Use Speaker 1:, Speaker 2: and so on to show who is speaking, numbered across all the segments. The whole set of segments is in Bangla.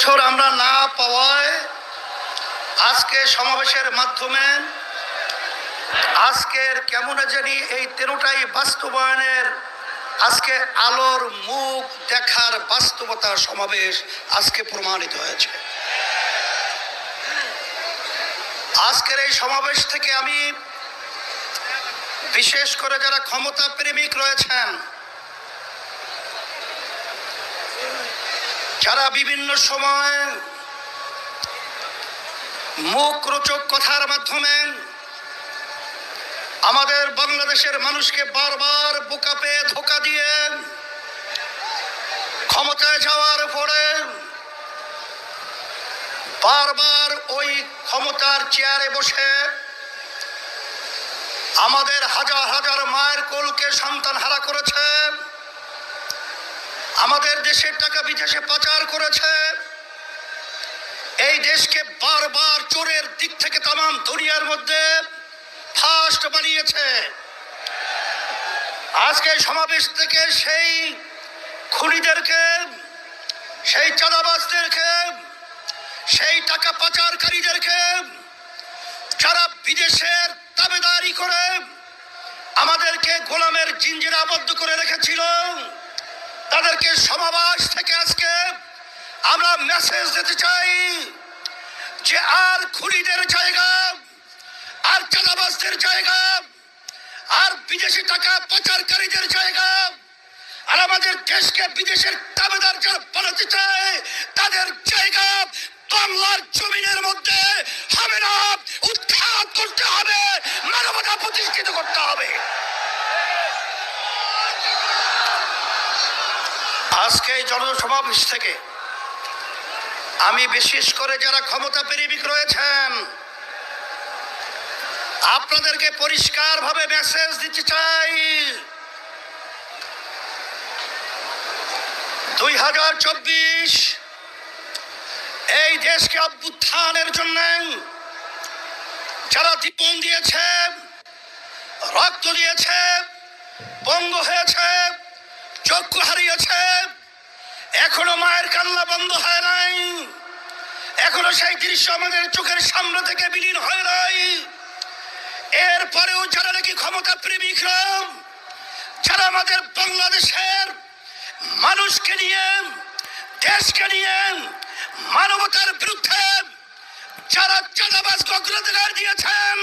Speaker 1: বছর আমরা না পাওয়ায় আজকে সমাবেশের মাধ্যমে আজকের কেমন জানি এই তেরোটাই বাস্তবায়নের আজকে আলোর মুখ দেখার বাস্তবতার সমাবেশ আজকে প্রমাণিত হয়েছে। আজকের এই সমাবেশ থেকে আমি বিশেষ করে যারা ক্ষমতা প্রেমিক রয়েছেন যারা বিভিন্ন সময় মুখ রোচক কথার মাধ্যমে আমাদের বাংলাদেশের মানুষকে বারবার বোকা পেয়ে ধোকা দিয়ে ক্ষমতায় যাওয়ার পরে বারবার ওই ক্ষমতার চেয়ারে বসে আমাদের হাজার হাজার মায়ের কোলকে সন্তান হারা আমাদের দেশের টাকা বিদেশে পাচার করেছে। এই দেশকে বারবার চোরের দিক থেকে তাম দুনিয়ার মধ্যে ফাস্ট বানিয়েছে। আজকে সমাবেশ থেকে সেই খুনিদেরকে, সেই চাঁদাবাজদেরকে, সেই টাকা পাচারকারীদেরকে যারা বিদেশের দাবেদারি করে আমাদেরকে গোলামের জিঞ্জিরে আবদ্ধ করে রেখেছিল তাদেরকে সমাবেশ থেকে আজকে আমরা মেসেজ দিতে চাই যে আর খুনিদের জায়গা, আর চাঁদাবাজদের জায়গা, আর বিদেশি টাকা পাচারকারীদের জায়গা, আর আমাদের দেশকে বিদেশের দাবেদার যারা বানাতে চায়, তাদের জায়গা বাংলার জমিনের মধ্যে হবে না। উৎখাত করতে হবে মানবতা প্রতিষ্ঠিত করতে হবে আজকে এই জনসমাবেশ থেকে আমি বিশেষ করে যারা ক্ষমতা প্রেমিক রয়েছেন, আপনাদেরকে পরিষ্কারভাবে মেসেজ দিতে চাই। দুই হাজার চব্বিশ, এই দেশকে অভ্যুত্থানের জন্য যারা জীবন দিয়েছে, রক্ত দিয়েছে বঙ্গ হয়েছে, চক্ষু হারিয়েছে এখনও মায়ের কান্না বন্ধ হয় নাই। এখনও সেই দৃশ্য আমাদের চোখের সামনে থেকে বিলীন হয় নাই। এরপরেও যারা নাকি ক্ষমতা প্রেমিকরা যারা আমাদের বাংলাদেশের মানুষকে নিয়ে, দেশকে নিয়ে মানবতার বিরুদ্ধে যারা চাঁদাবাজ অগ্রাধিকার দিয়েছেন,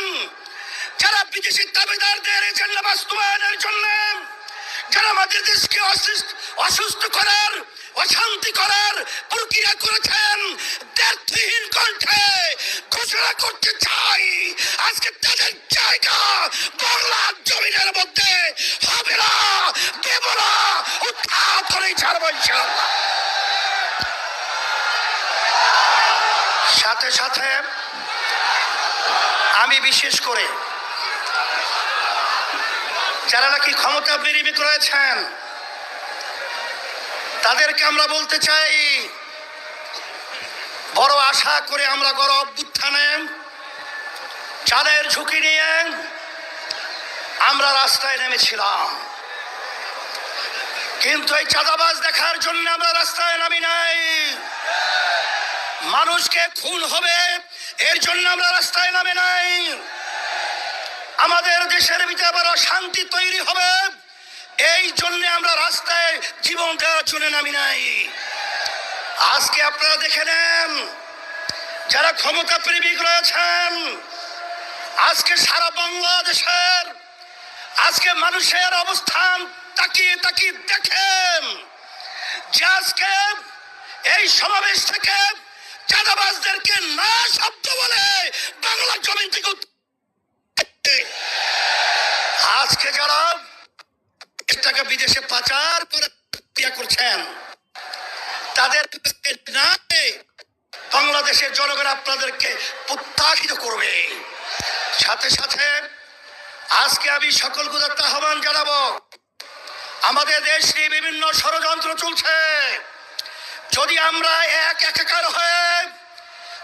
Speaker 1: যারা বিদেশি দাবিদারদের এজেন্ডা বাস্তবায়নের জন্য, যারা আমাদের দেশকে অসুস্থ করার অশান্তি করার প্রক্রিয়া করেছেন দ্ব্যর্থহীন কণ্ঠে ঘোষণা করতে চাই। আজকে তাদের জায়গা বাংলার জমিনের মধ্যে হবে না, দেব না সাথে সাথে আমি বিশেষ করে যারা নাকি ক্ষমতা বিরিমিক রয়েছেন তাদেরকে আমরা বলতে চাই, বড় আশা করে আমরা গড় অভ্যুত্থানে, চাঁদের ঝুঁকি নিয়ে আমরা রাস্তায় নেমেছিলাম। কিন্তু এই চাঁদাবাজ দেখার জন্য আমরা রাস্তায় নামি নাই। মানুষকে খুন হবে, এর জন্য আমরা রাস্তায় নামে নাই। আমাদের দেশের ভিতরে আবার শান্তি তৈরি হবে। এই জন্য আমরা রাস্তায় জীবন দেওয়ার জন্য নামি নাই। আজকে আপনারা দেখে নেন, যারা ক্ষমতা প্রেমিক রয়েছেন, আজকে সারা বাংলাদেশের, আজকে মানুষের অবস্থান তাকিয়ে তাকিয়ে দেখেন যে আজকে এই সমাবেশ থেকে চাঁদাবাজদেরকে না শব্দ বলে বাংলা জমিন থেকে আজকে যারা টাকা বিদেশে পাচার করে করছেন। তাদের বাংলাদেশের জনগণ আপনাদেরকে প্রত্যাখিত করবে। সাথে সাথে আজকে আমি সকল গুদার্থ আহ্বান জানাব। আমাদের দেশে বিভিন্ন ষড়যন্ত্র চলছে। যদি আমরা এক একাকার হয়ে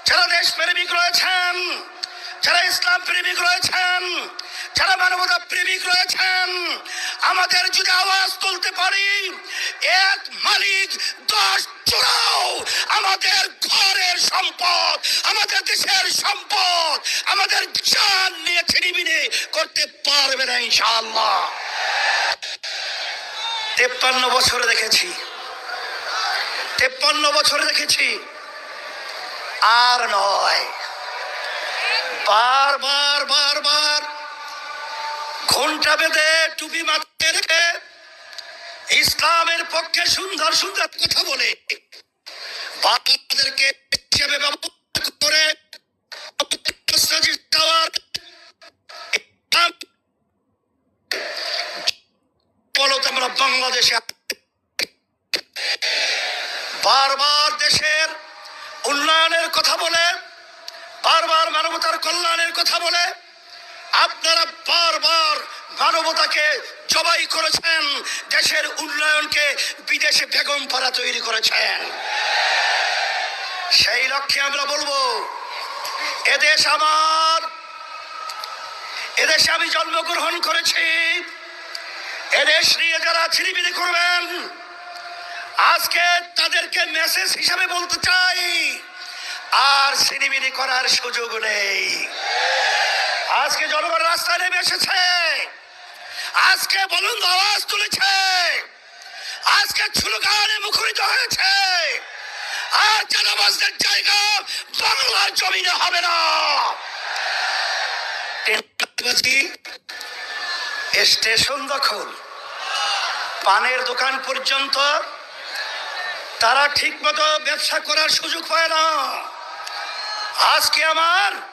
Speaker 1: যারা দেশ প্রেমিক রয়েছেন, যারা ইসলাম প্রেমিক রয়েছেন, যারা মানবতা প্রেমিক রয়েছেন আমাদের যদি আওয়াজ তুলতে পারি, এক মালিক, দশ চোরাও আমাদের ঘরের সম্পদ, আমাদের দেশের সম্পদ, আমাদের জান নিয়ে ছিনিমিনি করতে পারবে না ইনশাআল্লাহ। তেপ্পান্ন বছরে দেখেছি। তেপ্পান্ন বছরে দেখেছি। আর নয়। বার বার বার বার ঘণ্টা বেঁধে টুপি রেখে ইসলামের পক্ষে সুন্দর সুন্দর কথা বলে। বাচ্চাদেরকে হিসেবে ব্যবহার করে বাংলাদেশে বারবার দেশের উন্নয়নের কথা বলে, বারবার মানবতার কল্যাণের কথা বলে আপনারা বারবার মানবতাকে জবাই করেছেন, দেশের উন্নয়নকে বিদেশে বেগম পাড়া তৈরি করেছেন। সেই লক্ষ্যে আমরা বলব, এদেশ আমার, এদেশে আমি জন্মগ্রহণ করেছি, এদেশ নিয়ে যারা ছিনিবিনি করবেন, আজকে তাদেরকে মেসেজ হিসাবে বলতে চাই, আর সিনিমিনি করার সুযোগ নেই। আজকে জনগণ রাস্তায় নেমে এসেছে। আজকে বলুন আওয়াজ তুলেছে। আজকে ছুলগানে মুখরিত হয়েছে। আর জানাবাজদের জায়গা বাংলার জমিনে হবে না। স্টেশন দখল। পানের দোকান পর্যন্ত তারা ঠিক মতো ব্যবসা করার সুযোগ পায় না। আজকে আমার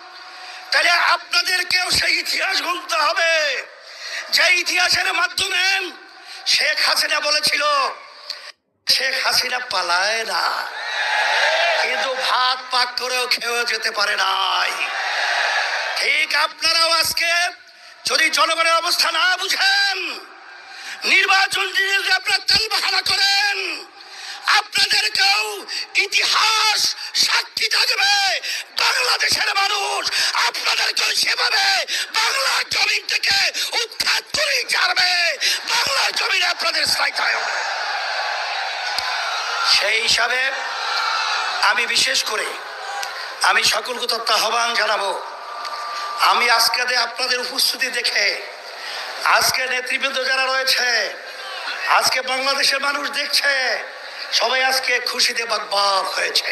Speaker 1: তাহলে আপনাদেরকেও সেই ইতিহাস গুনতে হবে। যে ইতিহাসের মাধ্যমে শেখ হাসিনা বলেছিল, শেখ হাসিনা পালায় না, কিন্তু ভাত পাক করেও খেয়েও যেতে পারে নাই। ঠিক আপনারাও আজকে যদি জনগণের অবস্থা না বুঝেন, নির্বাচন আপনারা তেল করেন, আপনাদেরকেও ইতিহাস সাক্ষী থাকবে। বাংলাদেশের মানুষ আপনাদেরকেও সেভাবে বাংলার জমিন থেকে উৎখাত করে ছাড়বে। বাংলার জমিনে আপনাদের স্থায়ী সেই হিসাবে আমি বিশেষ করে আমি সকলকে তত্ত্ব আহ্বান জানাব। আমি আজকে আপনাদের উপস্থিতি দেখে আজকে নেতৃবৃন্দ যারা রয়েছে, আজকে বাংলাদেশের মানুষ দেখছে, সবাই আজকে খুশিতে বাগবাগ হয়েছে।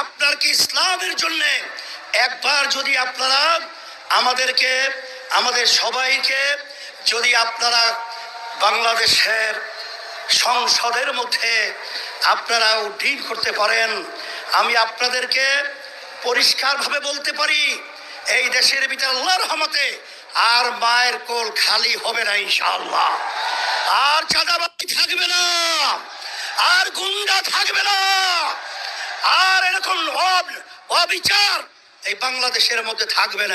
Speaker 1: আপনার কি ইসলামের জন্য একবার যদি আপনারা আমাদেরকে, আমাদের সবাইকে যদি আপনারা বাংলাদেশের সংসদের মধ্যে আপনারা উড্ডীন করতে পারেন, আমি আপনাদেরকে পরিষ্কারভাবে বলতে পারি, এই দেশের ভিতরে আল্লাহর রহমতে আর মায়ের কোল খালি হবে না ইনশাআল্লাহ। আর চাঁদাবাজি থাকবে না, আর গুন্ডা থাকবে না। আর এরকম অব- অবিচার এই বাংলাদেশের মধ্যে থাকবে না।